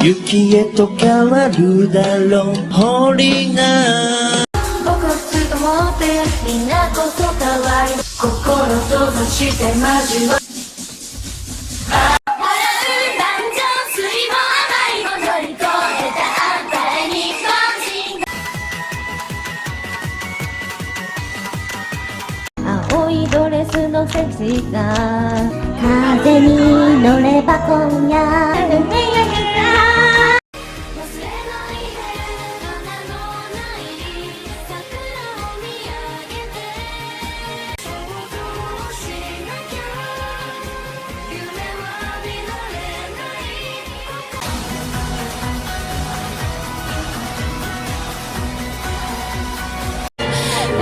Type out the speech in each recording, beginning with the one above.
雪へと変わるだろう堀が。僕を普通と思ってみんなこそ変わり心閉ざして交わる感情水も甘いも乗り越えたあんたへ日本人青いドレスのセクシーさ風に乗れば今夜。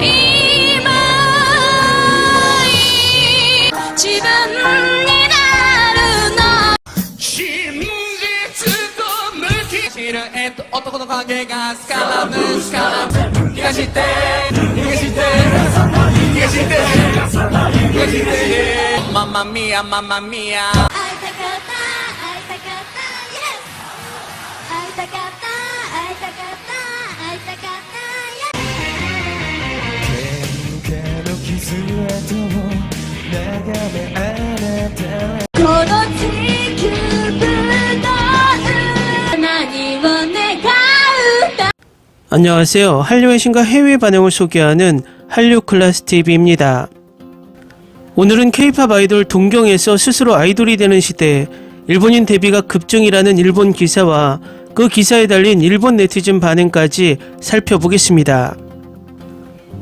今自分になるの真実と向きシルエット男の影がスカラムスカラム逃がして逃がして逃がして逃がしてママミアママミア会いたかった会いたかった Yes 会いたかった 안녕하세요. 한류의 신과 해외 반응을 소개하는 한류 클래스 TV입니다. 오늘은 K-팝 아이돌 동경에서 스스로 아이돌이 되는 시대, 일본인 데뷔가 급증이라는 일본 기사와 그 기사에 달린 일본 네티즌 반응까지 살펴보겠습니다.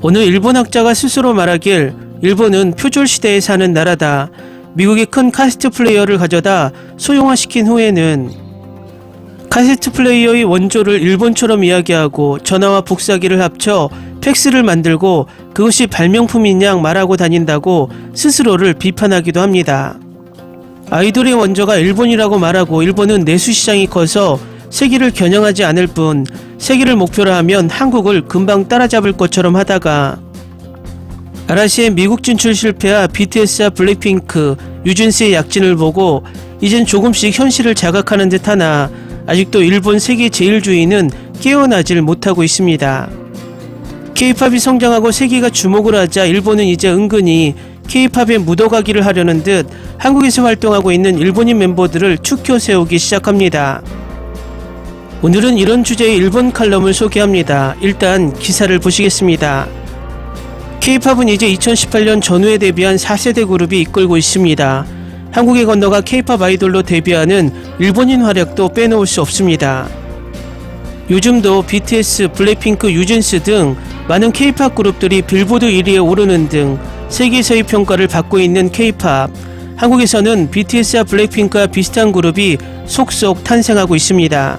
어느 일본 학자가 스스로 말하길 일본은 표절 시대에 사는 나라다. 미국의 큰 카스트 플레이어를 가져다 소형화시킨 후에는 카세트 플레이어의 원조를 일본처럼 이야기하고 전화와 복사기를 합쳐 팩스를 만들고 그것이 발명품인 양 말하고 다닌다고 스스로를 비판하기도 합니다. 아이돌의 원조가 일본이라고 말하고 일본은 내수 시장이 커서 세계를 겨냥하지 않을 뿐 세계를 목표로 하면 한국을 금방 따라잡을 것처럼 하다가 아라시의 미국 진출 실패와 BTS와 블랙핑크, 유진스의 약진을 보고 이젠 조금씩 현실을 자각하는 듯 하나 아직도 일본 세계 제일주의는 깨어나질 못하고 있습니다. K-팝이 성장하고 세계가 주목을 하자 일본은 이제 은근히 K-팝에 묻어가기를 하려는 듯 한국에서 활동하고 있는 일본인 멤버들을 축켜 세우기 시작합니다. 오늘은 이런 주제의 일본 칼럼을 소개합니다. 일단 기사를 보시겠습니다. K-팝은 이제 2018년 전후에 데뷔한 4세대 그룹이 이끌고 있습니다. 한국에 건너가 K-팝 아이돌로 데뷔하는 일본인 활약도 빼놓을 수 없습니다. 요즘도 BTS, 블랙핑크, 유진스 등 많은 K-팝 그룹들이 빌보드 1위에 오르는 등 세계에서의 평가를 받고 있는 K-팝. 한국에서는 BTS와 블랙핑크와 비슷한 그룹이 속속 탄생하고 있습니다.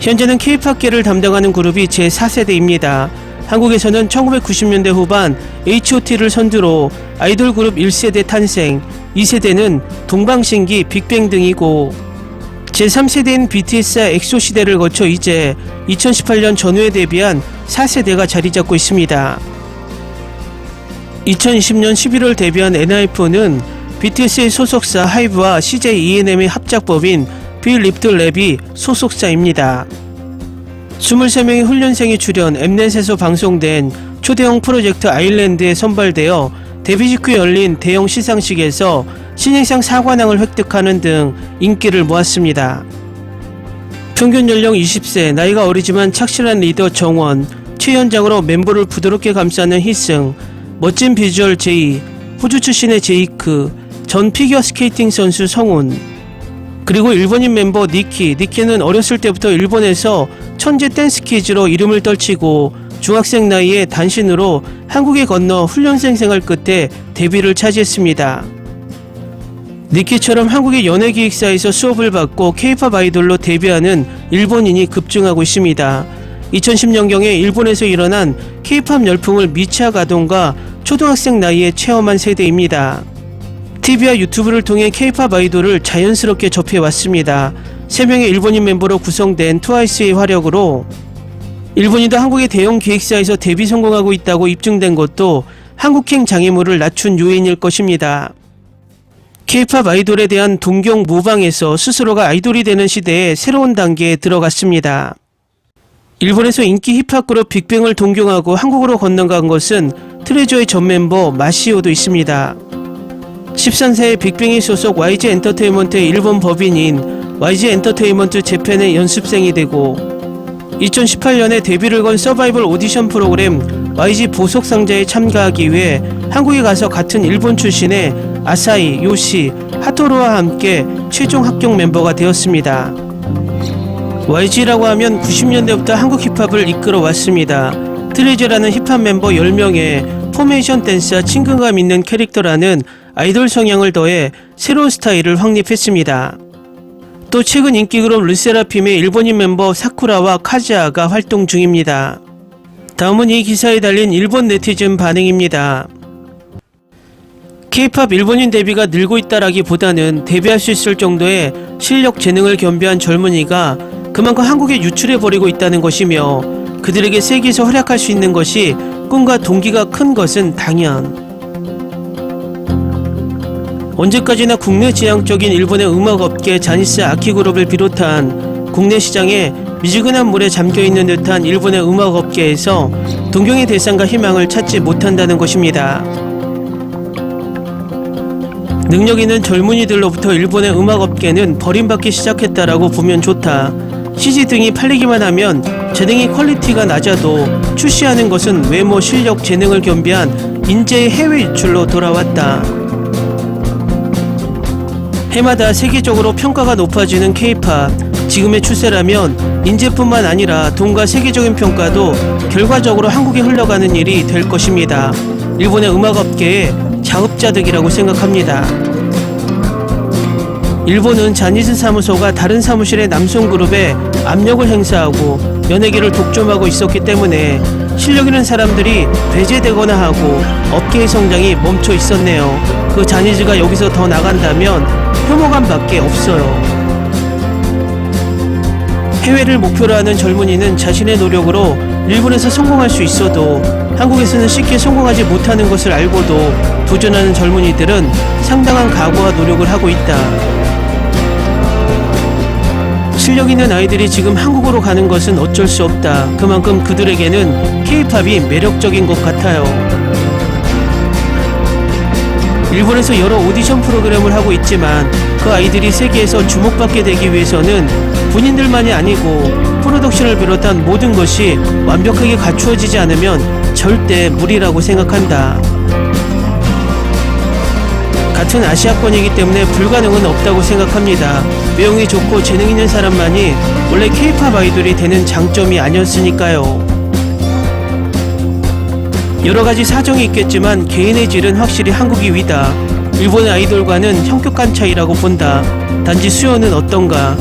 현재는 K-팝계를 담당하는 그룹이 제4세대입니다. 한국에서는 1990년대 후반 H.O.T를 선두로 아이돌 그룹 1세대 탄생, 2세대는 동방신기, 빅뱅 등이고 제3세대인 BTS와 엑소 시대를 거쳐 이제 2018년 전후에 데뷔한 4세대가 자리 잡고 있습니다. 2020년 11월 데뷔한 NIF는 BTS의 소속사 하이브와 CJ ENM의 합작법인 빌 립드 랩이 소속사입니다. 23명의 훈련생이 출연 엠넷에서 방송된 초대형 프로젝트 아일랜드에 선발되어 데뷔 직후 열린 대형 시상식에서 신인상 사관왕을 획득하는 등 인기를 모았습니다. 평균 연령 20세, 나이가 어리지만 착실한 리더 정원, 최연장으로 멤버를 부드럽게 감싸는 희승, 멋진 비주얼 제이, 호주 출신의 제이크, 전 피겨 스케이팅 선수 성훈, 그리고 일본인 멤버 니키. 니키는 어렸을 때부터 일본에서 천재 댄스 키즈로 이름을 떨치고 중학생 나이에 단신으로 한국에 건너 훈련생 생활 끝에 데뷔를 차지했습니다. 니키처럼 한국의 연예 기획사에서 수업을 받고 K-팝 아이돌로 데뷔하는 일본인이 급증하고 있습니다. 2010년경에 일본에서 일어난 K-팝 열풍을 미차 가동과 초등학생 나이에 체험한 세대입니다. TV와 유튜브를 통해 K-팝 아이돌을 자연스럽게 접해왔습니다. 3명의 일본인 멤버로 구성된 트와이스의 화력으로 일본인도 한국의 대형 기획사에서 데뷔 성공하고 있다고 입증된 것도 한국행 장애물을 낮춘 요인일 것입니다. K-팝 아이돌에 대한 동경 모방에서 스스로가 아이돌이 되는 시대의 새로운 단계에 들어갔습니다. 일본에서 인기 힙합 그룹 빅뱅을 동경하고 한국으로 건너간 것은 트레저의 전 멤버 마시오도 있습니다. 13세의 빅뱅이 소속 YG 엔터테인먼트의 일본 법인인 YG 엔터테인먼트 재팬의 연습생이 되고 2018년에 데뷔를 건 서바이벌 오디션 프로그램 YG 보석 상자에 참가하기 위해 한국에 가서 같은 일본 출신의 아사히, 요시, 하토루와 함께 최종 합격 멤버가 되었습니다. YG라고 하면 90년대부터 한국 힙합을 이끌어 왔습니다. 트레저라는 힙합 멤버 10명의 포메이션 댄스와 친근감 있는 캐릭터라는 아이돌 성향을 더해 새로운 스타일을 확립했습니다. 또 최근 인기 그룹 르세라핌의 일본인 멤버 사쿠라와 카즈아가 활동 중입니다. 다음은 이 기사에 달린 일본 네티즌 반응입니다. K-팝 일본인 데뷔가 늘고 있다라기보다는 데뷔할 수 있을 정도의 실력 재능을 겸비한 젊은이가 그만큼 한국에 유출해 버리고 있다는 것이며 그들에게 세계에서 활약할 수 있는 것이 꿈과 동기가 큰 것은 당연. 언제까지나 국내 지향적인 일본의 음악 업계 자니스 아키그룹을 비롯한 국내 시장에 미지근한 물에 잠겨 있는 듯한 일본의 음악 업계에서 동경의 대상과 희망을 찾지 못한다는 것입니다. 능력 있는 젊은이들로부터 일본의 음악 업계는 버림받기 시작했다라고 보면 좋다. CG 등이 팔리기만 하면 재능이 퀄리티가 낮아도 출시하는 것은 외모, 실력, 재능을 겸비한 인재의 해외 유출로 돌아왔다. 해마다 세계적으로 평가가 높아지는 K-팝. 지금의 추세라면 인재뿐만 아니라 돈과 세계적인 평가도 결과적으로 한국에 흘러가는 일이 될 것입니다. 일본의 음악업계의 자업자득이라고 생각합니다. 일본은 자니스 사무소가 다른 사무실의 남성 그룹에 압력을 행사하고 연예계를 독점하고 있었기 때문에 실력 있는 사람들이 배제되거나 하고 업계의 성장이 멈춰 있었네요. 그 자니즈가 여기서 더 나간다면 혐오감 밖에 없어요. 해외를 목표로 하는 젊은이는 자신의 노력으로 일본에서 성공할 수 있어도 한국에서는 쉽게 성공하지 못하는 것을 알고도 도전하는 젊은이들은 상당한 각오와 노력을 하고 있다. 실력 있는 아이들이 지금 한국으로 가는 것은 어쩔 수 없다. 그만큼 그들에게는 K-팝이 매력적인 것 같아요. 일본에서 여러 오디션 프로그램을 하고 있지만 그 아이들이 세계에서 주목받게 되기 위해서는 본인들만이 아니고 프로덕션을 비롯한 모든 것이 완벽하게 갖추어지지 않으면 절대 무리라고 생각한다. 같은 아시아권이기 때문에 불가능은 없다고 생각합니다. 외형이 좋고 재능 있는 사람만이 원래 K-팝 아이돌이 되는 장점이 아니었으니까요. 여러 가지 사정이 있겠지만 개인의 질은 확실히 한국이 위다. 일본의 아이돌과는 형격한 차이라고 본다. 단지 수요는 어떤가?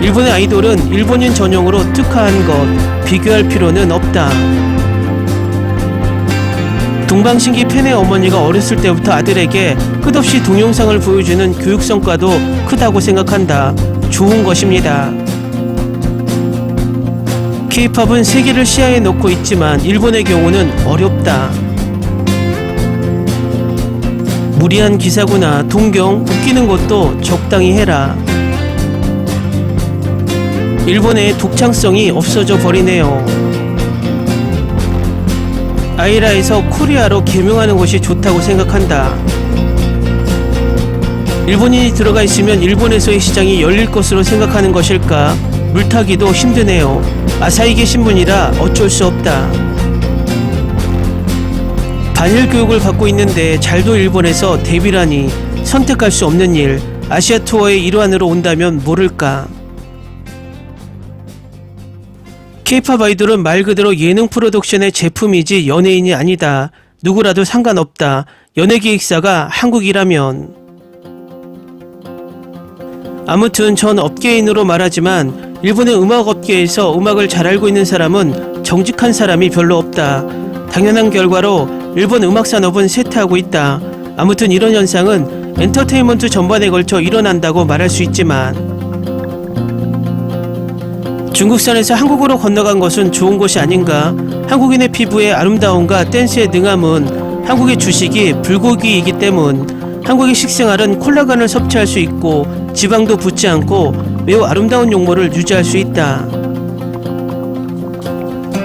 일본의 아이돌은 일본인 전용으로 특화한 것, 비교할 필요는 없다. 동방신기 팬의 어머니가 어렸을 때부터 아들에게 끝없이 동영상을 보여주는 교육 성과도 크다고 생각한다. 좋은 것입니다. K-팝은 세계를 시야에 놓고 있지만 일본의 경우는 어렵다. 무리한 기사구나. 동경 웃기는 것도 적당히 해라. 일본의 독창성이 없어져 버리네요. 아이라에서 코리아로 개명하는 것이 좋다고 생각한다. 일본인이 들어가 있으면 일본에서의 시장이 열릴 것으로 생각하는 것일까? 물타기도 힘드네요. 아사히 계 신 분이라 어쩔 수 없다. 반일 교육을 받고 있는데 잘도 일본에서 데뷔라니 선택할 수 없는 일. 아시아 투어의 일환으로 온다면 모를까. K-팝 아이돌은 말 그대로 예능 프로덕션의 제품이지 연예인이 아니다. 누구라도 상관없다. 연예기획사가 한국이라면. 아무튼 전 업계인으로 말하지만 일본의 음악 업계에서 음악을 잘 알고 있는 사람은 정직한 사람이 별로 없다. 당연한 결과로 일본 음악 산업은 쇠퇴하고 있다. 아무튼 이런 현상은 엔터테인먼트 전반에 걸쳐 일어난다고 말할 수 있지만 중국산에서 한국으로 건너간 것은 좋은 것이 아닌가? 한국인의 피부의 아름다움과 댄스의 능함은 한국의 주식이 불고기이기 때문 한국의 식생활은 콜라겐을 섭취할 수 있고 지방도 붙지 않고 매우 아름다운 용모를 유지할 수 있다.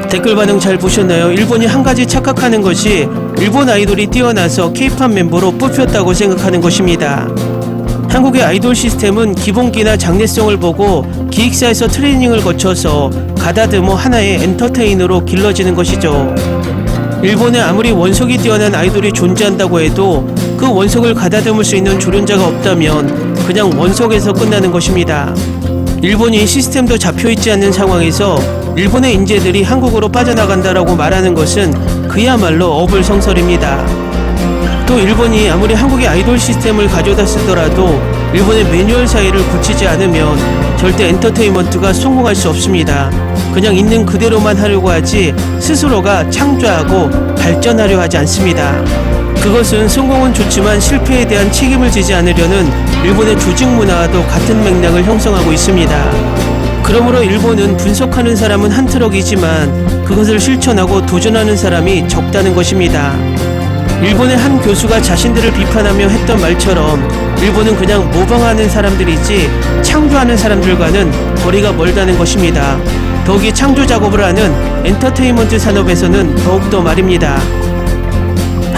댓글 반응 잘 보셨나요? 일본이 한 가지 착각하는 것이 일본 아이돌이 뛰어나서 케이팝 멤버로 뽑혔다고 생각하는 것입니다. 한국의 아이돌 시스템은 기본기나 장래성을 보고 기획사에서 트레이닝을 거쳐서 가다듬어 하나의 엔터테이너로 길러지는 것이죠. 일본에 아무리 원석이 뛰어난 아이돌이 존재한다고 해도 그 원석을 가다듬을 수 있는 조련자가 없다면 그냥 원석에서 끝나는 것입니다. 일본이 시스템도 잡혀있지 않는 상황에서 일본의 인재들이 한국으로 빠져나간다라고 말하는 것은 그야말로 어불성설입니다. 또 일본이 아무리 한국의 아이돌 시스템을 가져다 쓰더라도 일본의 매뉴얼 사이를 고치지 않으면 절대 엔터테인먼트가 성공할 수 없습니다. 그냥 있는 그대로만 하려고 하지 스스로가 창조하고 발전하려 하지 않습니다. 그것은 성공은 좋지만 실패에 대한 책임을 지지 않으려는 일본의 조직 문화와도 같은 맥락을 형성하고 있습니다. 그러므로 일본은 분석하는 사람은 한 트럭이지만 그것을 실천하고 도전하는 사람이 적다는 것입니다. 일본의 한 교수가 자신들을 비판하며 했던 말처럼 일본은 그냥 모방하는 사람들이지 창조하는 사람들과는 거리가 멀다는 것입니다. 더욱이 창조 작업을 하는 엔터테인먼트 산업에서는 더욱더 말입니다.